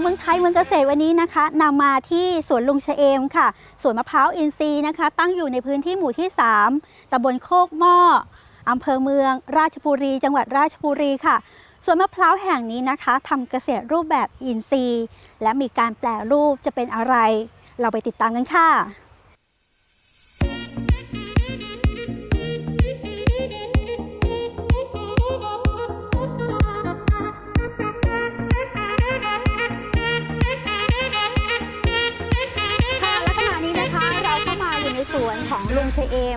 เมืองไทยเมืองเกษตรวันนี้นะคะนำมาที่สวนลุงชะเอมค่ะสวนมะพร้าวอินทรีย์นะคะ ตั้งอยู่ในพื้นที่หมู่ที่ 3ตำบลโคกหม้ออำเภอเมือง ราชบุรี จังหวัดราชบุรีค่ะสวนมะพร้าวแห่งนี้นะคะทำเกษตรรูปแบบอินทรีย์ และมีการแปลรูปจะเป็นอะไร เราไปติดตามกันค่ะ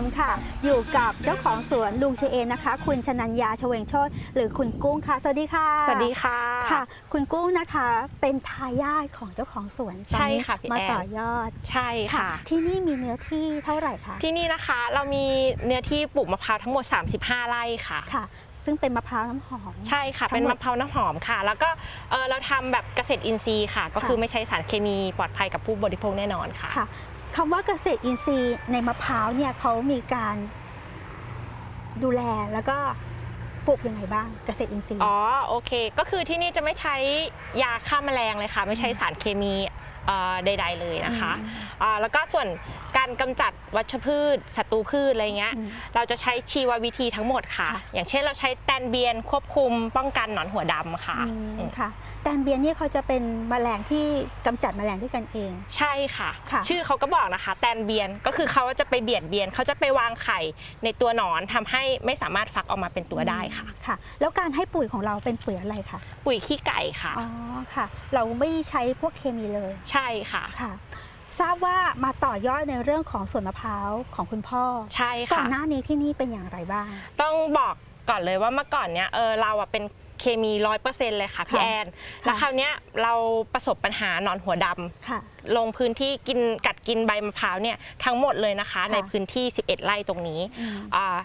มค่ะ อยู่กับเจ้าของสวนลุงเชเอมนะคะ คุณชนัญญาเฉวงโชตหรือคุณกุ้งค่ะ สวัสดีค่ะสวัสดีค่ะค่ะ คุณกุ้งนะคะเป็นทายาทของเจ้าของสวนตอนใช่นี้ค่ะพี่มาแอนต่อยอดใช่ค่ะ ที่นี่มีเนื้อที่เท่าไหร่คะที่นี่นะคะเรามีเนื้อที่ปลูกมะพร้าวทั้งหมด 35 ไร่ค่ะค่ะซึ่งเป็นมะพร้าวน้ำหอม ใช่ค่ะทั้งหมดเป็นมะพร้าวน้ำหอมค่ะ แล้วก็เอ่อเราทำแบบเกษตรอินทรีย์ค่ะ ก็คือไม่ใช้สารเคมีปลอดภัยกับผู้บริโภคแน่นอนค่ะค่ะ คำว่าเกษตรอินทรีย์ในมะพร้าวเนี่ยเขามีการดูแลแล้วก็ปลูกยังไงบ้างเกษตรอินทรีย์ อ๋อโอเค ก็คือที่นี่จะไม่ใช้ยาฆ่าแมลงเลยค่ะ ไม่ใช้สารเคมีเอ่อใด ๆ เลยนะคะอืมอ่าแล้วก็ส่วน การกำจัดวัชพืชศัตรูพืชอะไรเงี้ยอืมเราจะใช้ชีววิธีทั้งหมดค่ะค่ะ อย่างเช่นเราใช้แตนเบียนควบคุมป้องกันหนอนหัวดำค่ะอืมอืมค่ะแตนเบียนเนี่ยเขาจะเป็นแมลงที่กำจัดแมลงด้วยกันเอง ใช่ค่ะค่ะชื่อเขาก็บอกนะคะ แตนเบียนก็คือเขาจะไปเบียดเบียนเขาจะไปวางไข่ในตัวหนอนทำให้ไม่สามารถฟักออกมาเป็นตัวได้ค่ะค่ะ แล้วการให้ปุ๋ยของเราเป็นปุ๋ยอะไรคะปุ๋ยขี้ไก่ค่ะอ๋อค่ะ เราไม่ใช้พวกเคมีเลย ใช่ค่ะค่ะ ทราบว่ามาต่อยอดในเรื่องของสวนมะพร้าวของคุณพ่อใช่ก่อค่ะนหน้านี้ที่นี่เป็นอย่างไรบ้าง ต้องบอกก่อนเลยว่าเมื่อก่อนเนี้ยเออเราอะเป็นเคมีร้อยเปอร์เซ็นต์เลยค่ะพี่ค่ะ แอนแล้วคราวเนี้ยเราประสบปัญหาหนอนหัวดำค่ะ ลงพื้นที่กินกัดกินใบมะพร้าวเนี่ยทั้งหมดเลยนะคะค่ะในพื้นที่ 11 ไร่ตรงนี้อืม อ่า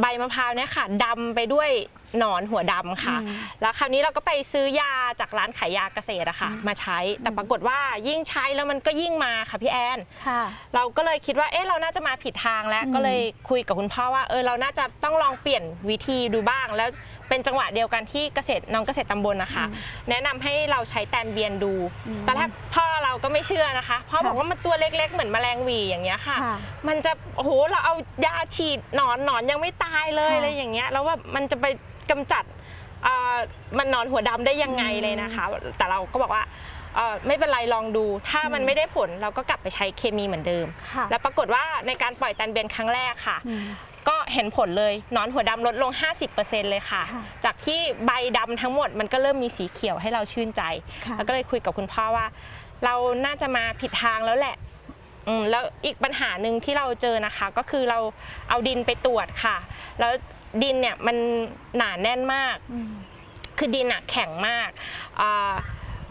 ใบมะพร้าวเนี่ยค่ะดำไปด้วยหนอนหัวดำค่ะอืมแล้วคราวนี้เราก็ไปซื้อยาจากร้านขายยาเกษตรอะค่ะอืมมาใช้แต่อืมปรากฏว่ายิ่งใช้แล้วมันก็ยิ่งมาค่ะพี่แอน ค่ะ เราก็เลยคิดว่า เอ๊ะ เราน่าจะมาผิดทางแล้วอืมก็เลยคุยกับคุณพ่อว่า เออ เราน่าจะต้องลองเปลี่ยนวิธีดูบ้าง แล้ว เป็นจังหวะเดียวกันที่เกษตรน้องเกษตรตำบลนะคะ แนะนำให้เราใช้แตนเบียนดูอืมตอนแรกพ่อเราก็ไม่เชื่อนะคะพ่อค่ะบอกว่ามันตัวเล็ก ๆ เหมือนแมลงหวีอย่างเงี้ยค่ะ ค่ะมันจะโอ้โหเราเอายาฉีดหนอนหนอนยังไม่ตายเลยค่ะอะไรอย่างเงี้ยแล้วว่ามันจะไปกำจัดอ่ามันหนอนหัวดำได้ยังไงอืมเลยนะคะ แต่เราก็บอกว่าเอ่อไม่เป็นไรลองดู ถ้ามันอืม ไม่ได้ผลเราก็กลับไปใช้เคมีเหมือนเดิม ค่ะแล้วปรากฏว่าในการปล่อยแตันเบียนครั้งแรกค่ะ อืม ก็เห็นผลเลยหนอนหัวดำลดลง 50%เลยค่ะค่ะ จากที่ใบดำทั้งหมดมันก็เริ่มมีสีเขียวให้เราชื่นใจค่ะแล้วก็เลยคุยกับคุณพ่อว่า เราน่าจะมาผิดทางแล้วแหละอืมแล้วอีกปัญหาหนึ่งที่เราเจอนะคะ ก็คือเราเอาดินไปตรวจค่ะ แล้วดินเนี่ยมันหนาแน่นมากอืมคือดินอะแข็งมากอ่า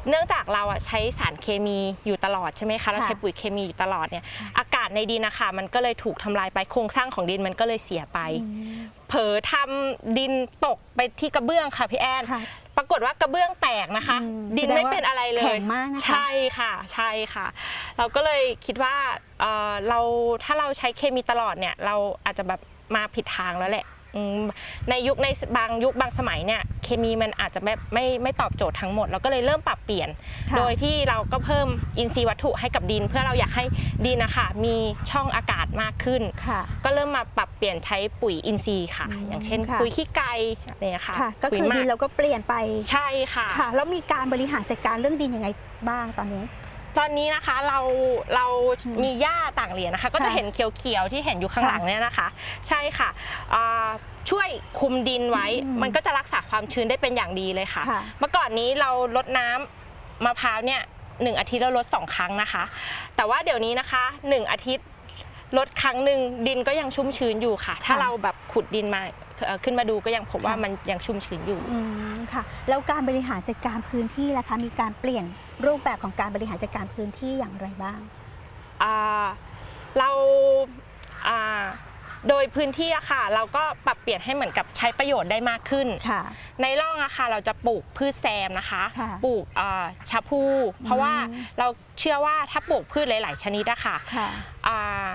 เนื่องจากเราอะใช้สารเคมีอยู่ตลอดใช่ไหมคะเราใช้ปุ๋ยเคมีอยู่ตลอดเนี่ยอากาศในดินนะคะมันก็เลยถูกทำลายไปโครงสร้างของดินมันก็เลยเสียไปอืมเผลอทำดินตกไปที่กระเบื้องค่ะพี่แอนค่ะปรากฏว่ากระเบื้องแตกนะคะ อืมดินไม่เป็นอะไรเลแข็ยงมากนะคะ ใช่ค่ะใช่ค่ะ เราก็เลยคิดว่าเอ่อเราถ้าเราใช้เคมีตลอดเนี่ยเราอาจจะแบบมาผิดทางแล้วแหละอืม ในยุคในบางยุคบางสมัยเนี่ยเคมีมันอาจจะไม่ไม่ไม่ตอบโจทย์ทั้งหมด เราก็เลยเริ่มปรับเปลี่ยนค่ะโดยที่เราก็เพิ่มอินทรีย์วัตถุให้กับดิน เพื่อเราอยากให้ดินนะคะมีช่องอากาศมากขึ้นค่ะก็เริ่มมาปรับเปลี่ยนใช้ปุ๋ยอินทรีย์ค่ะอืมอย่างเช่นค่ะปุ๋ยขี้ไก่อะไรอย่างเงี้ยค่ะค่ะก็ปุ๋ยคือหมัดินเราก็เปลี่ยนไปใช่ค่ะค่ะแล้วมีการบริหารจัดการเรื่องดินยังไงบ้างตอนนี้ ตอนนี้นะคะเราเราอืมมีหญ้าต่างเหรียญนะคะ ก็จะค่ะเห็นเขียวๆที่เห็นอยู่ข้างค่ะหลังเนี่ยนะคะ ใช่ค่ะอ่าช่วยคุมดินไว้อืมมันก็จะรักษาความชื้นได้เป็นอย่างดีเลยค่ะค่ะ เมื่อก่อนนี้เราลดน้ำมะพร้าวเนี่ยหนึ่งอาทิตย์เราลดสองครั้งนะคะ แต่ว่าเดี๋ยวนี้นะคะหนึ่งอาทิตย์ลดครั้งหนึ่งดินก็ยังชุ่มชื้นอยู่ค่ะ ถ้าค่ะเราแบบขุดดินมาเอ่อขึ้นมาดูก็ยังพบว่าค่ะมันยังชุ่มชื้นอยู่อืมค่ะ แล้วการบริหารจัดการพื้นที่ล่ะคะมีการเปลี่ยนรูปแบบของการบริหารจัดการพื้นที่อย่างไรบ้างอ่าเราอ่าโดยพื้นที่อะค่ะ เราก็ปรับเปลี่ยนให้เหมือนกับใช้ประโยชน์ได้มากขึ้นค่ะในในร่องอะค่ะเราจะปลูกพืชแซมนะคะค่ะปลูกอ่าชะพู เพราะว่าอืมเราเชื่อว่าถ้าปลูกพืชหลาย ๆ ชนิดอะค่ะค่ะอ่า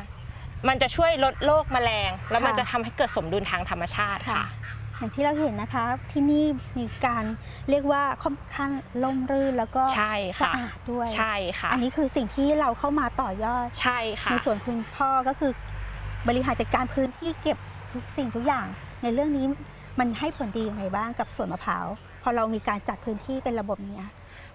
มันจะช่วยลดโรคแมลง แล้วมันค่ะจะทำให้เกิดสมดุลทางธรรมชาติค่ะค่ะ อย่างที่เราเห็นนะคะที่นี่มีการเรียกว่าค่อนข้างล่มรื่นแล้วก็ใช่สะค่ะ อาดด้วย ใช่ค่ะ อันนี้คือสิ่งที่เราเข้ามาต่อยอด ใช่ค่ะ ในส่วนคุณพ่อก็คือบริหารจัดการพื้นที่เก็บทุกสิ่งทุกอย่าง ในเรื่องนี้มันให้ผลดียังไงบ้างกับสวนมะพร้าวพอเรามีการจัดพื้นที่เป็นระบบนี้ย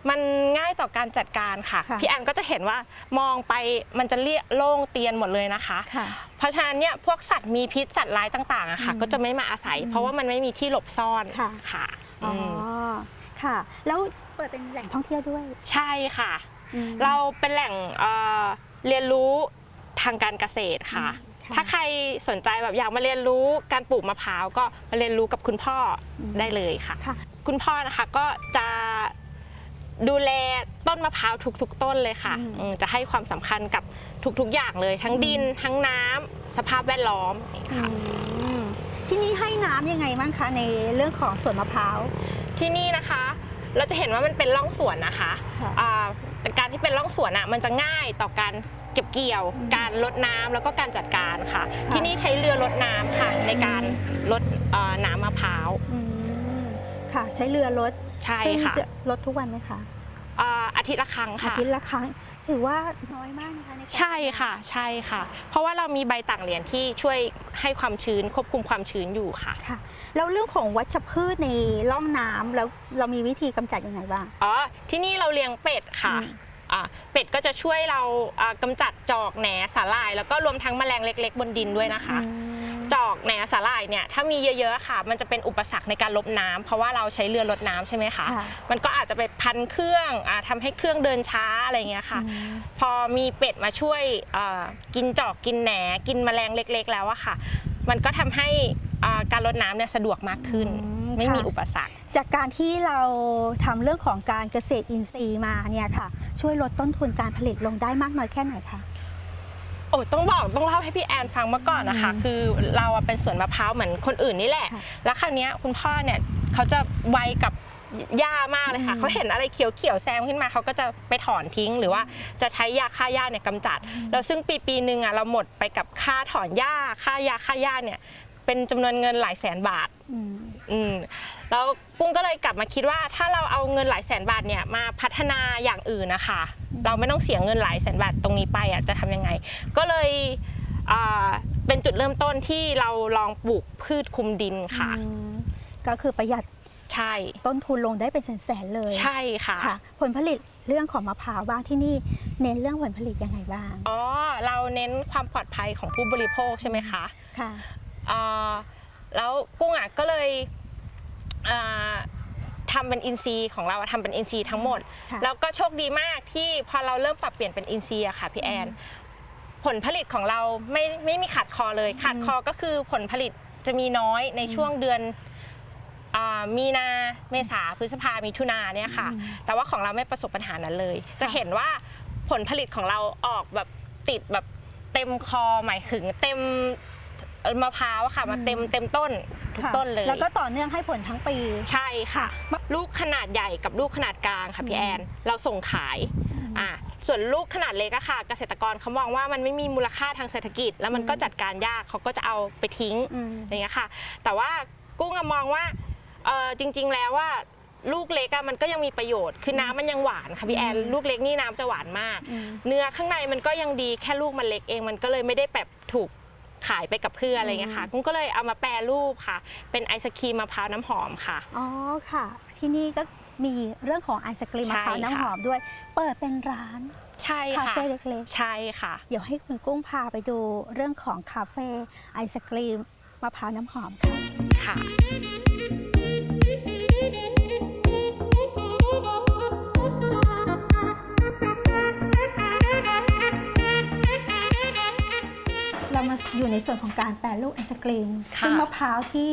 มันง่ายต่อการจัดการค่ะ ค่ะพี่แอนก็จะเห็นว่ามองไปมันจะเรียโล่งเตียนหมดเลยนะคะ ค่ะเพราะฉะนั้นเนี่ยพวกสัตว์มีพิษสัตว์ร้ายต่างๆอะค่ะ อืมก็จะไม่มาอาศัยอืมเพราะว่ามันไม่มีที่หลบซ่อนค่ะ ค่ะอ๋อมอค่ะ แล้วเปิดเป็นแหล่งท่องเที่ยวด้วยใช่ค่ะ อืม เราเป็นแหล่งเอ่อเรียนรู้ทางการเกษตรค่ะ อืมค่ะถ้าใครสนใจแบบอยากมาเรียนรู้การปลูกมะพร้าวก็มาเรียนรู้กับคุณพ่ออม ได้เลยค่ะ ค่ะ คุณพ่อนะคะก็จะ ดูแลต้นมะพร้าวทุกๆ ต้นเลยค่ะอืมอืมจะให้ความสำคัญกับทุกๆ อย่างเลย ทั้งดินทั้งน้ำสภาพแวดล้อมอย่างเงี้ยค่ะ อืมที่นี่ให้น้ำยังไงบ้างคะในเรื่องของสวนมะพร้าว ที่นี่นะคะเราจะเห็นว่ามันเป็นร่องสวนนะคะค่ะอ่าแต่การที่เป็นร่องสวนอะมันจะง่ายต่อการเก็บเกี่ยว อืมการลดน้ำแล้วก็การจัดการค่ะ ค่ะ ที่นี่ใช้เรือลดน้ำค่ะ ในการลดเอ่อน้ำมะพร้าว อืมค่ะ ใช้เรือรถ ใช่ซึ่งค่ะจะรถทุกวันไหมคะอ่าอาทิตย์ละครั้งอาค่ะทิตย์ละครั้ง ถือว่าน้อยมากนะคะในการใช่ค่ะใช่ค่ะ เพราะว่าเรามีใบต่างเหรียญที่ช่วยให้ความชื้นควบคุมความชื้นอยู่ค่ะ ค่ะ แล้วเรื่องของวัชพืชในร่องน้ำแล้วเรามีวิธีกำจัดยังไงบ้าง อ๋อ ที่นี่เราเลี้ยงเป็ดค่ะ อืมอ่า เป็ดก็จะช่วยเราอ่ากำจัดจอกแหนสาหร่าย แล้วก็รวมทั้งแมลงเล็ก ๆ บนดินด้วยนะคะอืมจอกแหนสาหร่ายเนี่ยถ้ามีเยอะๆค่ะ มันจะเป็นอุปสรรคในการลบน้ำเพราะว่าเราใช้เรือลดน้ำใช่ไหมคะค่ะมันก็อาจจะไปพันเครื่องอาทำให้เครื่องเดินช้าอะไรอย่างเงี้ยค่ะอืมพอมีเป็ดมาช่วยเอ่อกินจอกกินแหนกินแมลงเล็ก ๆ แล้วอะค่ะ มันก็ทำให้อ่าการลดน้ำเนี่ยสะดวกมากขึ้นอืมไม่มีค่ะอุปสรรค จากการที่เราทำเรื่องของการเกษตรอินทรีย์มาเนี่ยค่ะ ช่วยลดต้นทุนการผลิตลงได้มากน้อยแค่ไหนคะโอ้ต้องบอกต้องเล่าให้พี่แอนฟังเมื่อก่อนนะคะอืมคือเราอะเป็นสวนมะพร้าวเหมือนคนอื่นนี่แหละค่ะแล้วคราวเนี้ยคุณพ่อเนี่ยเขาจะไวกับหญ้ามากเลยค่ะอืมเขาเห็นอะไรเขียวๆแซมขึ้นมาเขาก็จะไปถอนทิ้ง หรือว่าจะใช้ยาฆ่าหญ้าเนี่ยกำจัด แล้วซึ่งปีปีหนึ่งอะเราหมดไปกับค่าถอนหญ้าค่ายาฆ่าหญ้าเนี่ยเป็นจำนวนเงินหลายแสนบาท อืมอืมแล้วกุ้งก็เลยกลับมาคิดว่า ถ้าเราเอาเงินหลายแสนบาทเนี่ยมาพัฒนาอย่างอื่นนะคะอืมเราไม่ต้องเสียเงินหลายแสนบาทตรงนี้ไปอะจะทำยังไง ก็เลยอ่าเป็นจุดเริ่มต้นที่เราลองปลูกพืชคลุมดินค่ะ อืมก็คือประหยัดใช่ ต้นทุนลงได้เป็นแสนๆเลยใช่ค่ะ ค่ะ ผลผลิตเรื่องของมะพร้าวบ้างที่นี่เน้นเรื่องผลผลิตยังไงบ้างอ๋อ เราเน้นความปลอดภัยของผู้บริโภคใช่ไหมคะค่ะอ่า แล้วกุ้งอะก็เลยอ่าทำเป็นอินซีย์ของเราอะทำเป็นอินซีย์ทั้งหมดค่ะแล้วก็โชคดีมากที่พอเราเริ่มปรับเปลี่ยนเป็นอินซีย์อะค่ะพี่แอน ผลผลิตของเราไม่ไม่มีขาดคอเลย ขาดคอก็คือผลผลิตจะมีน้อยในช่วงเดือนอามีนาเมษาพฤษภามิถุนาเนี่ยค่ะอืมแต่ว่าของเราไม่ประสบปัญหานั้นเลย จะเห็นว่าผลผลิตของเราออกแบบติดแบบเต็มคอหมายถึงเต็มเอ่อ มะพร้าวอะค่ะมาเต็มเต็มต้นทุกค่ะต้นเลย แล้วก็ต่อเนื่องให้ผลทั้งปี ใช่ค่ะค่ะ ลูกขนาดใหญ่กับลูกขนาดกลางค่ะพี่อืม แอน เราส่งขายอ่าส่วนลูกขนาดเล็กอะค่ะ เกษตรกรเขามองว่ามันไม่มีมูลค่าทางเศรษฐกิจ แล้วมันก็จัดการยากเขาก็จะเอาไปทิ้งอืมอย่างเงี้ยค่ะ แต่ว่ากุ้งอะมองว่าเออจริง ๆ แล้วว่าลูกเล็กอะมันก็ยังมีประโยชน์ คือน้ำมันยังหวานค่ะพี่แอนอืมลูกเล็กนี่น้ำจะหวานมาก อืม เนื้อข้างในมันก็ยังดีแค่ลูกมันเล็กเองมันก็เลยไม่ได้แบบถูก ขายไปกับเพื่อนอะไรเงี้ยค่ะอืมกุ้งก็เลยเอามาแปรรูปค่ะ เป็นไอศครีมมะพร้าวน้ำหอมค่ะอ๋อค่ะ ที่นี่ก็มีเรื่องของไอศกรีมมะพร้าวใช่ค่ะน้ำหอมด้วย เปิดเป็นร้านใช่คาค่ะเฟ่เล็กใช่ค่ะๆเดี๋ยวให้คุณกุ้งพาไปดูเรื่องของคาเฟ่ไอศกรีมมะพร้าวน้ำหอมค่ะค่ะ มาอยู่ในส่วนของการแปรรูปไอศกรีมค่ะซึ่งมะพร้าวที่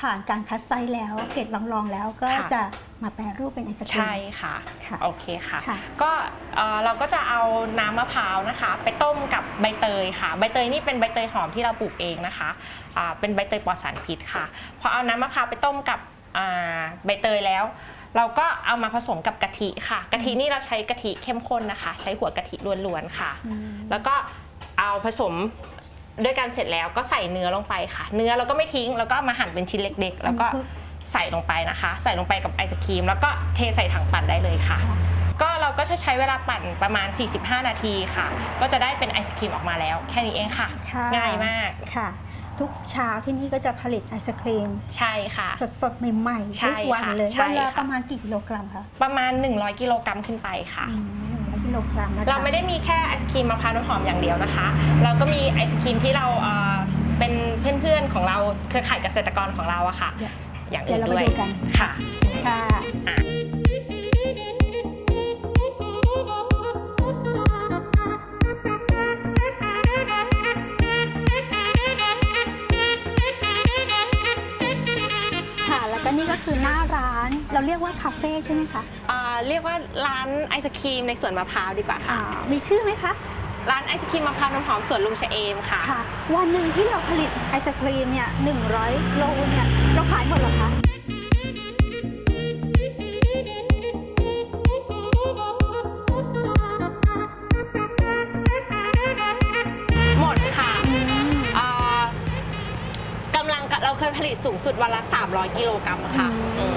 ผ่านการคัดไซส์แล้วเกรดลองๆแล้วก็ค่ะจะมาแปรรูปเป็นไอศกรีมใช่ค่ะค่ะโอเคค่ะค่ะก็เอ่อเราก็จะเอาน้ำมะพร้าวนะคะ ไปต้มกับใบเตยค่ะ ใบเตยนี่เป็นใบเตยหอมที่เราปลูกเองนะคะอ่าเป็นใบเตยปลอดสารพิษค่ะพอเอาน้ำมะพร้าวไปต้มกับอ่าใบเตยแล้ว เราก็เอามาผสมกับกะทิค่ะกะทินี่เราใช้กะทิเข้มข้นนะคะ ใช้หัวกะทิล้วนๆค่ะอืมแล้วก็เอาผสม ด้วยกันเสร็จแล้วก็ใส่เนื้อลงไปค่ะ เนื้อเราก็ไม่ทิ้งแล้วก็เอามาหั่นเป็นชิ้นเล็ก ๆ แล้วก็ใส่ลงไปนะคะ ใส่ลงไปกับไอศครีม แล้วก็เทใส่ถังปั่นได้เลยค่ะ ก็เราก็จะใช้เวลาปั่นประมาณ 45 นาทีค่ะ ก็จะได้เป็นไอศครีมออกมาแล้ว แค่นี้เองค่ะ ค่ะง่ายมากค่ะ ทุกเช้าที่นี่ก็จะผลิตไอศครีม ใช่ค่ะ สดๆใหม่ๆใช่ทุกวันค่ะเลยใช่วันละค่ะ ประมาณกี่กิโลกรัมคะ ประมาณ 100 กิโลกรัมขึ้นไปค่ะ อืม100 กิโลกรัมนะคะเราไม่ได้มีแค่ไอศครีมมะพร้าวน้ำหอมอย่างเดียวนะคะ เราก็มีไอศครีมที่เราเอ่อเป็นเพื่อนๆของเราเครือข่ายเกษตรกรของเราอะค่ะ อย่างอื่นเดี๋ยวเราด้ไปวยดูกัน ค่ะค่ะอะค่ะ แล้วก็นี่ก็คือหน้าร้าน เราเรียกว่าคาเฟ่ใช่ไหมคะอ่าเรียกว่าร้านไอศครีมในสวนมะพร้าวดีกว่าอ่าค่ะมีชื่อไหมคะ ร้านไอศครีมมะพร้าวน้ำหอมสวนลุงชะเอมค่ะ ค่ะ วันหนึ่งที่เราผลิตไอศครีมเนี่ย100โลเนี่ยเราขายหมดเหรอคะ หมดค่ะอ่ากำลังเราเคยผลิตสูงสุดวันละ 300 กิโลกรัมค่ะอืม อืม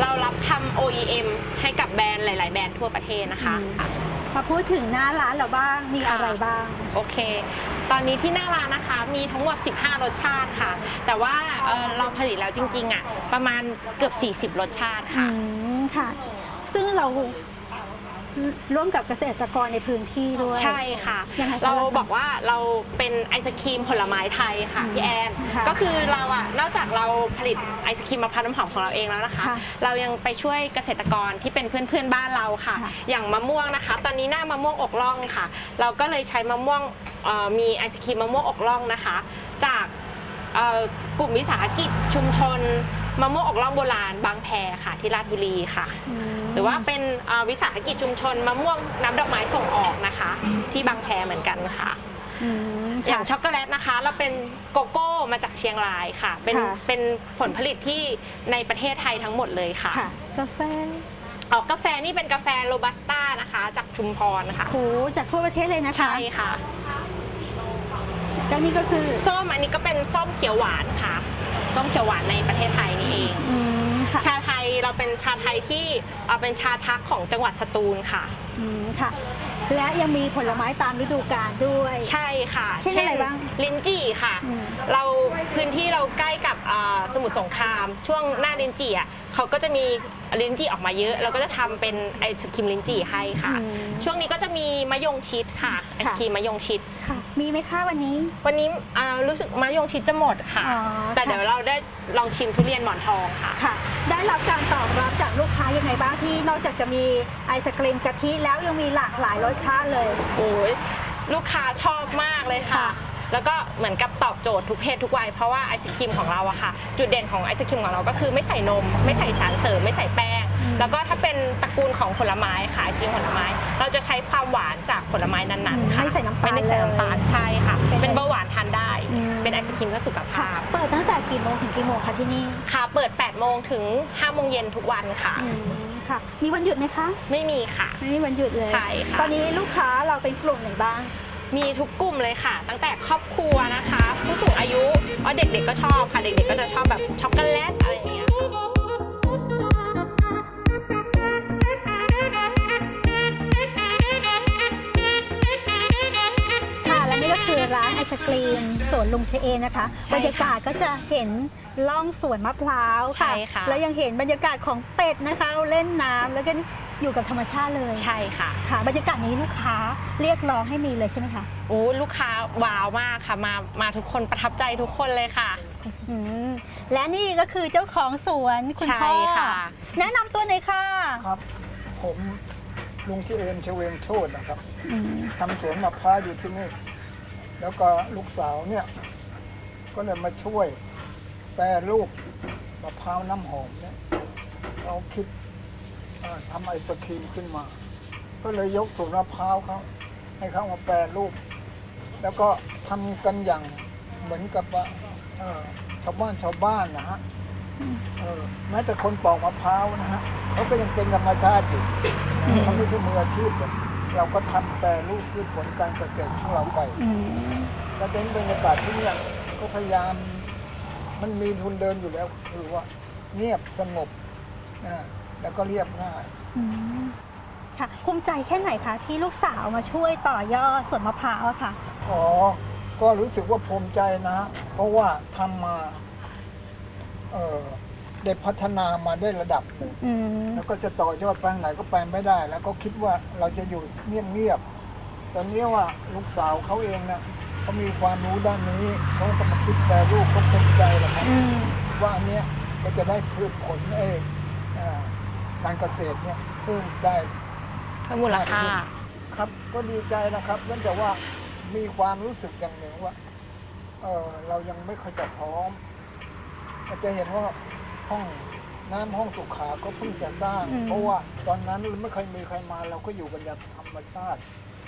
เรารับทำ OEM ให้กับแบรนด์หลาย ๆ แบรนด์ทั่วประเทศนะคะ มาพูดถึงหน้าร้านเราบ้างมีค่ะ อะไรบ้าง โอเค ตอนนี้ที่หน้าร้านนะคะมีทั้งหมด 15 รสชาติค่ะ แต่ว่าเอ่อเราผลิตแล้วจริง ๆ อะ ประมาณเกือบ 40 รสชาติอืค่ะ มค่ะ ซึ่งเรา ร่วมกับเกษตรกรในพื้นที่ด้วยใช่ค่ะ ยังไงคะ เราบอกว่าเราเป็นไอศครีมผลไม้ไทยค่ะอืมพี่แอนค่ะก็คือเราอะนอกจากเราผลิตไอศครีมมะพร้าวน้ำหอมของเราเองแล้วนะคะ ค่ะเรายังไปช่วยเกษตรกรที่เป็นเพื่อนเพื่อนๆบ้านเราค่ะ ค่ะ อย่างมะม่วงนะคะ ตอนนี้หน้ามะม่วงอกล่องค่ะ เราก็เลยใช้มะม่วงเอ่อมีไอศครีมมะม่วงอกล่องนะคะ จาก เอ่อกลุ่มวิสาหกิจชุมชนมะม่วงอกล่องโบราณบางแพค่ะที่ราชบุรีค่ะอืมหรือว่าเป็นเอ่อวิสาหกิจชุมชนมะม่วงน้ำดอกไม้ส่งออกนะคะ ที่บางแพเหมือนกันค่ะ อืมอย่างค่ะช็อกโกแลตนะคะ เราเป็นโกโก้มาจากเชียงรายค่ะ เป็นค่ะ เป็นผลผลิตที่ในประเทศไทยทั้งหมดเลยค่ะค่ะ กาแฟออกกาแฟนี่เป็นกาแฟโรบัสต้านะคะ จากชุมพรค่ะ โหจากทั่วประเทศเลยนะคะ ใช่ค่ะ ก็นี่ก็คือส้มอันนี้ก็เป็นส้มเขียวหวานค่ะ ส้มเขียวหวานในประเทศไทยนี่เอง อืมค่ะชาไทยเราเป็นชาไทยที่เอ่อเป็นชาชักของจังหวัดสตูลค่ะ อืมค่ะ และยังมีผลไม้ตามฤดูกาลด้วย ใช่ค่ะเช่นอะไรบ้างลิ้นจี่ค่ะ อืม เราพื้นที่เราใกล้กับอ่าสมุทรสงคราม ช่วงหน้าลิ้นจี่อะเขาก็จะมีลิ้นจี่ออกมาเยอะ เราก็จะทำเป็นไอศครีมลิ้นจี่ให้ค่ะ อืมช่วงนี้ก็จะมีมะยงชิดค่ะไอศครีมมะยงชิด ค่ะ มีไหมคะวันนี้ วันนี้อ่ารู้สึกมะยงชิดจะหมดค่ะ อ๋อแต่ค่ะ เดี๋ยวเราได้ลองชิมทุเรียนหมอนทองค่ะ ค่ะ ได้รับการตอบรับจากลูก นอกจากจะมีไอศกรีมกะทิแล้วยังมีหลากหลายรสชาติเลย โอ้ยลูกค้าชอบมากเลยค่ะ ค่ะแล้วก็เหมือนกับตอบโจทย์ทุกเพศทุกวัยเพราะว่าไอศครีมของเราอะค่ะ จุดเด่นของไอศครีมของเราก็คือไม่ใส่นม ไม่ใส่สารเสริมไม่ใส่แป้งอืม แล้วก็ถ้าเป็นตระกูลของผลไม้ค่ะไอศครีมผลไม้ เราจะใช้ความหวานจากผลไม้นั้นๆค่ะไม่ใส่น้ำตาลไม่ได้ใส่น้ำตาลเลยใช่ค่ะ เป็นเป็นเบาหวานทานได้ อืม เป็นไอศครีมเพื่อสุขค่ะภาพ เปิดตั้งแต่กี่โมงถึงกี่โมงคะที่นี่ค่ะ เปิด 8 โมงถึง 5 โมงเย็นทุกวันค่ะ อืมค่ะ มีวันหยุดไหมคะ ไม่มีค่ะ ไม่มีวันหยุดเลย ใช่ค่ะ ตอนนี้ลูกค้าเราเป็นกลุ่มไหนบ้าง มีทุกกลุ่มเลยค่ะ ตั้งแต่ครอบครัวนะคะ ผู้สูงอายุเพราะเด็กๆก็ชอบค่ะ เด็กๆก็จะชอบแบบช็อกโกแลตอะไรอย่างเงี้ย คือร้านไอศกรีมสวนลุงเชเอมนะคะ ใช่ค่ะบรรยากาศก็จะเห็นล่องสวนมะพร้าวใช่ค่ะ แล้วยังเห็นบรรยากาศของเป็ดนะคะเล่นน้ำแล้วก็อยู่กับธรรมชาติเลยใช่ค่ะ ค่ะบรรยากาศนี้ลูกค้าเรียกร้องให้มีเลยใช่ไหมคะโอ้ลูกค้าว้าวมากค่ะ มามาทุกคนประทับใจทุกคนเลยค่ะ อืมและนี่ก็คือเจ้าของสวนคุณใช่พ่อค่ะ แนะนำตัวหน่อยค่ะครับ ผมลุงชื่อเอ็มชเวงโชตนะครับอืมทำสวนมะพร้าวอยู่ที่นี่ แล้วก็ลูกสาวเนี่ย ก็เลยมาช่วยแปรรูปมะพร้าวน้ำหอมเนี่ยเขาคิดทำไอศครีมขึ้นมา ก็เลยยกสวนมะพร้าวเขาให้เขามาแปรรูป แล้วก็ทำกันอย่างเหมือนกับว่าชาวบ้านชาวบ้านนะฮะแม้แต่คนปอกมะพร้าวนะฮะเขาก็ยังเป็นธรรมชาติอยู่เขาไม่ใช่มืออาชีพหรอก เราก็ทำแปรรูปพืชผลการเกษตรของเราไปอืมแล้วเป็นบรรยากาศที่เนี่ยก็พยายาม มันมีทุนเดินอยู่แล้ว คือว่าเงียบสงบนะแล้วก็เรียบง่ายอืมค่ะภูมิใจแค่ไหนคะที่ลูกสาวมาช่วยต่อยอดสวนมะพร้าวอะค่ะอ๋อก็รู้สึกว่าภูมิใจนะ เพราะว่าทำมา เออ ได้พัฒนามาได้ระดับหนึ่งอืมแล้วก็จะต่อยอดไปไหนก็ไปไม่ได้ แล้วก็คิดว่าเราจะอยู่เงียบๆตอนนี้ว่าลูกสาวเขาเองเนี่ยเขามีความรู้ด้านนี้เขาก็มาคิดแปรรูปก็ภูมิใจแหละครับ อืมว่าอันเนี้ยก็จะได้พืชผลเองการเกษตรเนี่ยเพิ่มได้ เพิ่มมูลค่า ครับก็ดีใจนะครับเนื่องจากว่ามีความรู้สึกอย่างหนึ่งว่าเออเรายังไม่ค่อยจะพร้อมอาจจะเห็นว่า ห้องน้ำห้องสุขาก็เพิ่งจะสร้าง อืม เพราะว่าตอนนั้นไม่เคยมีใครมาเราก็อยู่กันแบบธรรมชาติ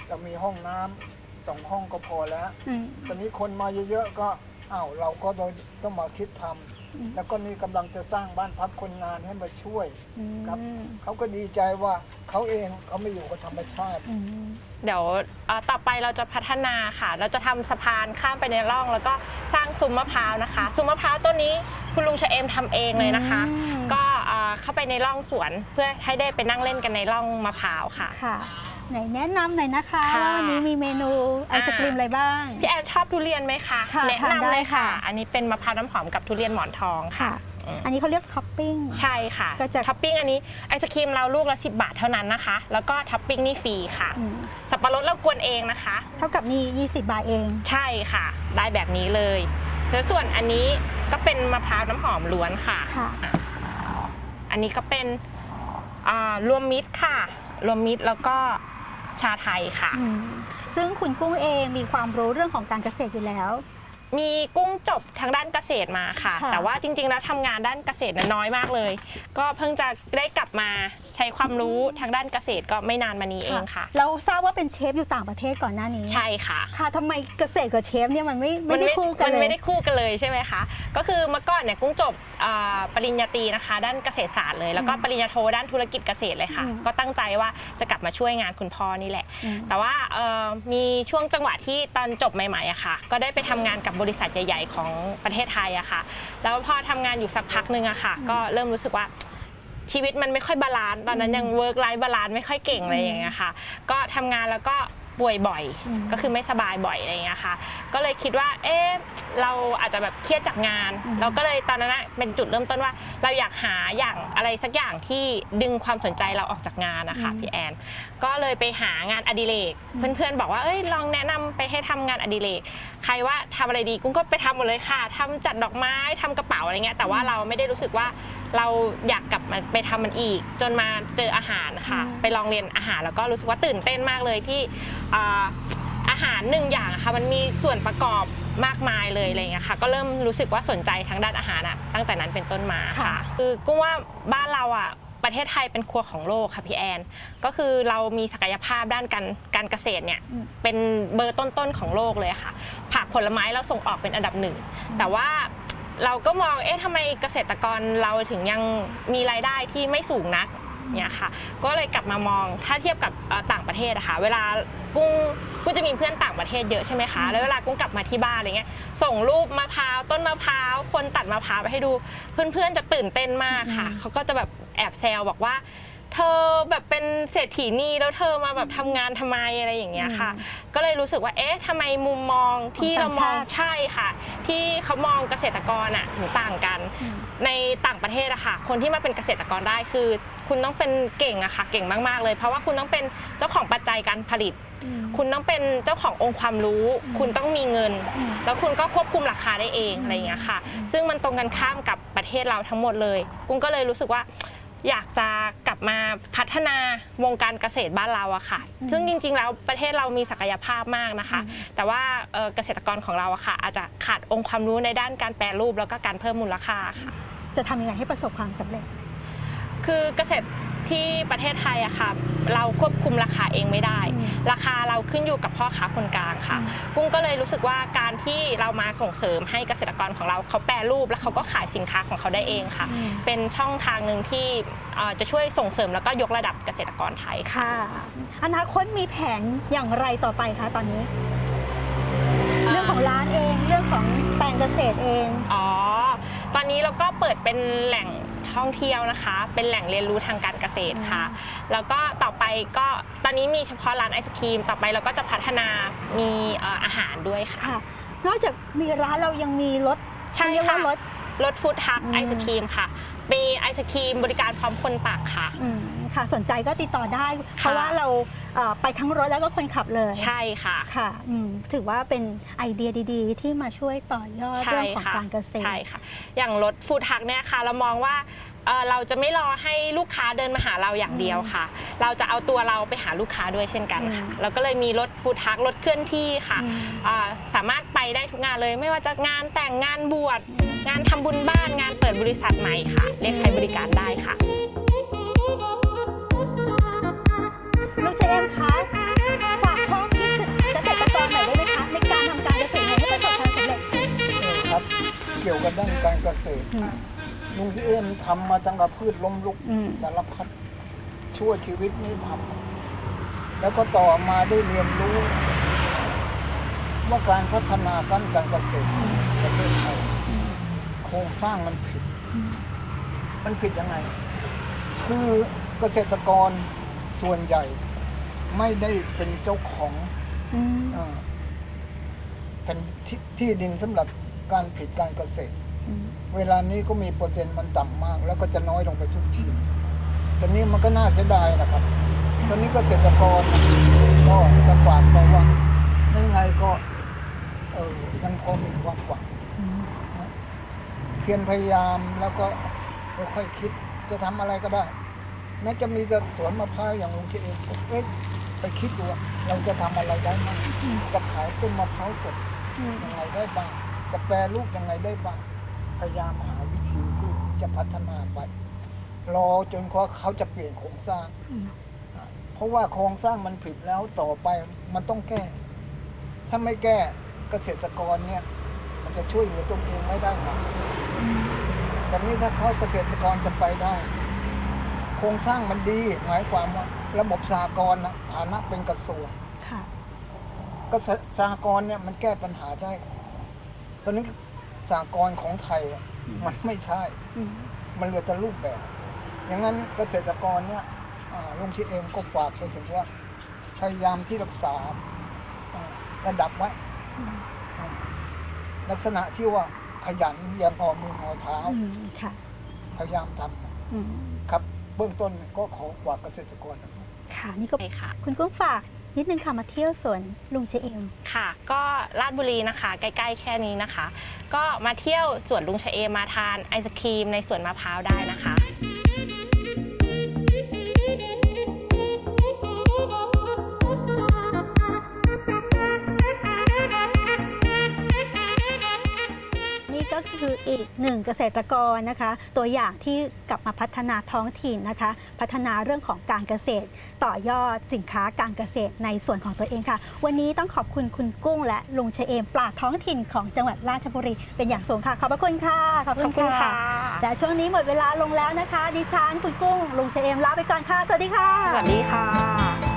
เรามีห้องน้ำสองห้องก็พอแล้ว อืม ตอนนี้คนมาเยอะๆก็อ้าวเราก็ต้องต้องมาคิดทำอืม แล้วก็นี่กำลังจะสร้างบ้านพักคนงานให้มาช่วยอืมครับเขาก็ดีใจว่าเขาเองเขาไม่อยู่กับธรรมชาติอืมเดี๋ยวเอ่อต่อไปเราจะพัฒนาค่ะ เราจะทำสะพานข้ามไปในร่อง แล้วก็สร้างซุ้มมะพร้าวนะคะ ซุ้มมะพร้าวต้นนี้คุณลุงเฉเอมทำเองเลยนะคะอืมก็เอ่อเข้าไปในร่องสวนเพื่อให้ได้ไปนั่งเล่นกันในร่องมะพร้าวค่ะค่ะ ไหนแนะนำหน่อยนะคะค่ะ ว่าวันนี้มีเมนูไอศกรีมอะไรบ้าง พี่แอนชอบทุเรียนไหมคะค่ะแนะทานได้นำเลยค่ะ ค่ะ อันนี้เป็นมะพร้าวน้ำหอมกับทุเรียนหมอนทองค่ะ ค่ะ อืม อันนี้เขาเรียกท็อปปิ้ง ใช่ค่ะก็จะ ท็อปปิ้งอันนี้ไอศครีมเราลูกละ10 บาทเท่านั้นนะคะ แล้วก็ท็อปปิ้งนี่ฟรีค่ะ อืมสับปะรดเรากวนเองนะคะ เท่ากับนี่20 บาทเอง ใช่ค่ะ ได้แบบนี้เลยแล้วส่วนอันนี้ก็เป็นมะพร้าวน้ำหอมล้วนค่ะ ค่ะอะอันนี้ก็เป็นอ่ารวมมิตรค่ะ รวมมิตรแล้วก็ ชาไทยค่ะ อืมซึ่งคุณกุ้งเองมีความรู้เรื่องของการเกษตรอยู่แล้ว มีกุ้งจบทางด้านเกษตรมาค่ะ ค่ะ แต่ว่าจริง ๆ แล้วทำงานด้านเกษตรน่ะน้อยมากเลย ก็เพิ่งจะได้กลับมาใช้ความรู้ทางด้านเกษตรก็ไม่นานมานี้เองค่ะ เราทราบว่าเป็นเชฟอยู่ต่างประเทศก่อนหน้านี้ใช่ค่ะ ค่ะทำไมเกษตรกับเชฟเนี่ยมันไม่ไม่ได้คู่กันมันเลยไม่ได้คู่กันเลยใช่ไหมคะ ก็คือเมื่อก่อนเนี่ยกุ้งจบ อ่าปริญญาตรีนะคะ ด้านเกษตรศาสตร์เลย แล้วก็อืมปริญญาโทด้านธุรกิจเกษตรเลยค่ะอืมก็ตั้งใจว่าจะกลับมาช่วยงานคุณพ่อนี่แหละอืมแต่ว่าเอ่อมีช่วงจังหวะที่ตอนจบใหม่ๆอะค่ะ ก็ได้ไปทำงานกับบริษัทใหญ่ ๆ ของประเทศไทยอะค่ะ แล้วพอทำงานอยู่สักพักหนึ่งอะค่ะ ก็เริ่มรู้สึกว่า ชีวิตมันไม่ค่อยบาลานซ์ตอนนั้นยังเวิร์กไลฟ์บาลานซ์ไม่ค่อยเก่งอะไรอย่างเงี้ยค่ะ ก็ทำงานแล้วก็ ป่วยบ่อยอืมก็คือไม่สบายบ่อยอะไรอย่างเงี้ยค่ะ ก็เลยคิดว่า เอ๊ะเราอาจจะแบบเครียดจากงานอืมเราก็เลยตอนนั้นนะเป็นจุดเริ่มต้นว่า เราอยากหาอย่างอะไรสักอย่างที่ดึงความสนใจเราออกจากงานนะคะพี่แอน ก็เลยไปหางานอดิเรกเพื่อนๆบอกว่าเอ้ยลองแนะนำไปให้ทำงานอดิเรกใครว่าทำอะไรดีกุ้งก็ไปทำหมดเลยค่ะทำจัดดอกไม้ทำกระเป๋าอะไรเงี้ยแต่ว่าเราไม่ได้รู้สึกว่า เราอยากกลับมาไปทำมันอีก จนมาเจออาหารค่ะ อืม ไปลองเรียนอาหารแล้วก็รู้สึกว่าตื่นเต้นมากเลยที่อ่าอาหารหนึ่งอย่างอะค่ะมันมีส่วนประกอบมากมายเลยอะไรเงี้ยค่ะ ก็เริ่มรู้สึกว่าสนใจทางด้านอาหารอะตั้งแต่นั้นเป็นต้นมาค่ะค่ะ คือกุ้งว่าบ้านเราอะประเทศไทยเป็นครัวของโลกค่ะพี่แอน ก็คือเรามีศักยภาพด้านการการเกษตรเนี่ยอืม เป็นเบอร์ต้นๆของโลกเลยค่ะ ผักผลไม้เราส่งออกเป็นอันดับหนึ่ง แต่ว่า เราก็มองเอ๊ะทำไมเกษตรกรเราถึงยังมีรายได้ที่ไม่สูงนักเนี่ยค่ะก็เลยกลับมามองถ้าเทียบกับเอ่อต่างประเทศอะค่ะเวลากุ้งกุ้งจะมีเพื่อนต่างประเทศเยอะใช่ไหมคะแล้วเวลากุ้งกลับมาที่บ้านอะไรเงี้ยส่งรูปมะพร้าวต้นมะพร้าวคนตัดมะพร้าวไปให้ดู เพื่อนๆจะตื่นเต้นมากค่ะอืมเขาก็จะแบบแอบแซวบอกว่า เธอแบบเป็นเศรษฐีนีแล้วเธอมาแบบทำงานทำไมอะไรอย่างเงี้ยค่ะ ก็เลยรู้สึกว่าเอ๊ะทำไมมุมมองที่เรามองของต่างชาติใช่ค่ะ ที่เขามองเกษตรกรอะถึงต่างกันอืมในต่างประเทศอะค่ะ คนที่มาเป็นเกษตรกรได้คือ คุณต้องเป็นเก่งอะค่ะ เก่งมากๆเลย เพราะว่าคุณต้องเป็นเจ้าของปัจจัยการผลิตอืมคุณต้องเป็นเจ้าขององค์ความรู้อืมคุณต้องมีเงินอืมแล้วคุณก็ควบคุมราคาได้เองอืมอะไรอย่างเงี้ยค่ะ ซึ่งมันตรงกันข้ามกับประเทศเราทั้งหมดเลยกุ้งก็เลยรู้สึกว่า อยากจะกลับมาพัฒนาวงการเกษตรบ้านเราอะค่ะอืมซึ่งจริงๆ แล้วประเทศเรามีศักยภาพมากนะคะอืมแต่ว่าเอ่อเกษตรกรของเราอะค่ะ อาจจะขาดองค์ความรู้ในด้านการแปรรูปแล้วก็การเพิ่มมูลค่าค่ะ จะทำยังไงให้ประสบความสำเร็จ คือเกษตร ที่ประเทศไทยอะค่ะ เราควบคุมราคาเองไม่ได้อืมราคาเราขึ้นอยู่กับพ่อค้าคนกลางค่ะอืมกุ้งก็เลยรู้สึกว่าการที่เรามาส่งเสริมให้เกษตรกรของเราเขาแปรรูปแล้วเขาก็ขายสินค้าของเขาได้เองค่ะอืมเป็นช่องทางหนึ่งที่เอ่อจะช่วยส่งเสริมแล้วก็ยกระดับเกษตรกรไทยค่ะค่ะ อนาคตมีแผนอย่างไรต่อไปคะตอนนี้ เรื่องของร้านเองเรื่องของแปลงเกษตรเอง อ๋อ ตอนนี้เราก็เปิดเป็นแหล่ง ท่องเที่ยวนะคะ เป็นแหล่งเรียนรู้ทางการเกษตรค่ะ แล้วก็ต่อไปก็ตอนนี้มีเฉพาะร้านไอศครีม ต่อไปเราก็จะพัฒนามีเอ่ออาหารด้วยค่ะค่ะ นอกจากมีร้านเรายังมีรถใช่เรียกค่ะว่ารถรถฟู้ดทักอืมไอศครีมค่ะ มีไอศครีมบริการพร้อมคนตักค่ะอืม ค่ะ สนใจก็ติดต่อได้ เพราะว่าเราเอ่อไปทั้งรถแล้วก็คนขับเลยใช่ค่ะค่ะอืมถือว่าเป็นไอเดียดีๆ ที่มาช่วยต่อยอดใช่เรื่องของค่ะการเกษตรใช่ค่ะ อย่างรถฟู้ดทักเนี่ยค่ะ เรามองว่าเอ่อเราจะไม่รอให้ลูกค้าเดินมาหาเราอย่างเดียวค่ะ เราจะเอาตัวเราไปหาลูกค้าด้วยเช่นกันค่ะอืมเราก็เลยมีรถฟู้ดทักรถเคลื่อนที่ค่ะอืมอ่าสามารถไปได้ทุกงานเลยไม่ว่าจะงานแต่งงานบวชงานทำบุญบ้านงานเปิดบริษัทใหม่ค่ะ เรียกใช้บริการได้ค่ะ เจเอ็มคะฝากข้อคิดถึงเกษตรกรหน่อยได้ไหมคะในการทำการเกษตรให้ประสบความสำเร็จครับเกี่ยวกับด้านการเกษตรอืมลุงที่เอ็มทำมาตั้งแต่พืชล้มลุกอืมสารพัดชั่วชีวิตนี้ทำแล้วก็ต่อมาได้เรียนรู้ว่าการพัฒนาด้านการเกษตรในประเทศไทยอืมโครงสร้างมันผิดอืมมันผิดยังไง คือเกษตรกรส่วนใหญ่ ไม่ได้เป็นเจ้าของอืมเอ่อเป็นที่ที่ดินสำหรับการผิดการเกษตร อืมเวลานี้ก็มีเปอร์เซ็นต์มันต่ำมาก แล้วก็จะน้อยลงไปทุกทีตอนนี้มันก็น่าเสียดายนะครับ ตอนนี้เกษตรกรก็จะฝากไปว่าไม่ไงก็เออยังพอมีความหวังอืมเพียรพยายามแล้วก็ค่อยๆคิดจะทำอะไรก็ได้แม้จะมีแต่สวนมะพร้าวอย่างลุงเจเองเอ๊ะ ไปคิดดูว่าเราจะทำอะไรได้บ้างจะขายเป็นมะพร้าวสดยังไงได้บ้างจะแปรรูปยังไงได้บ้างพยายามหาวิธีที่จะพัฒนาไปรอจนกว่าเขาจะเปลี่ยนโครงสร้าง เพราะว่าโครงสร้างมันผิดแล้วต่อไปมันต้องแก้ ถ้าไม่แก้เกษตรกรเนี่ย มันจะช่วยเหลือตัวเองไม่ได้หรอกแต่นี้ถ้าเขาเกษตรกรจะไปได้ โครงสร้างมันดีหมายความว่า ระบบสหกรณ์นะฐานะเป็นกระทรวงค่ะ ก็สสหกรณ์เนี่ยมันแก้ปัญหาได้ตอนนี้สหกรณ์ของไทยอะมันไม่ใช่ อืมมันเหลือแต่รูปแบบ อย่างนั้นเกษตรกรเนี่ยอ่าลุงชีเอ็มก็ฝากไปถึงว่า พยายามที่รักษาอ่าระดับไว้ อืมอ่าลักษณะที่ว่าขยันอยังพอมือพอเท้า อืมค่ะพยายามทอืมำครับ เบื้องต้นก็ขอฝากเกษตรกรนะครับ ค่ะนี่ก็ใช่ค่ะ คุณกุ้งฝากนิดนึงค่ะมาเที่ยวสวนลุงเจเอ็มค่ะ ก็ลาดบุรีนะคะ ใกล้ๆแค่นี้นะคะ ก็มาเที่ยวสวนลุงชะเอมมาทานไอศครีมในสวนมะพร้าวได้นะคะ 1 เกษตรกรนะคะ ตัวอย่างที่กลับมาพัฒนาท้องถิ่นนะคะ พัฒนาเรื่องของการเกษตร ต่อยอดสินค้าการเกษตรในส่วนของตัวเองค่ะ วันนี้ต้องขอบคุณคุณกุ้งและลุงเชเอมปลาดท้องถิ่นของจังหวัดราชบุรีเป็นอย่างสูงค่ะ ขอบพระคุณค่ะขอบคุณค่ะแต่ช่วงนี้หมดเวลาลงแล้วนะคะ ดิฉันคุณกุ้งลุงเชเอมลาไปก่อนค่ะสวัสดีค่ะ สวัสดีค่ะ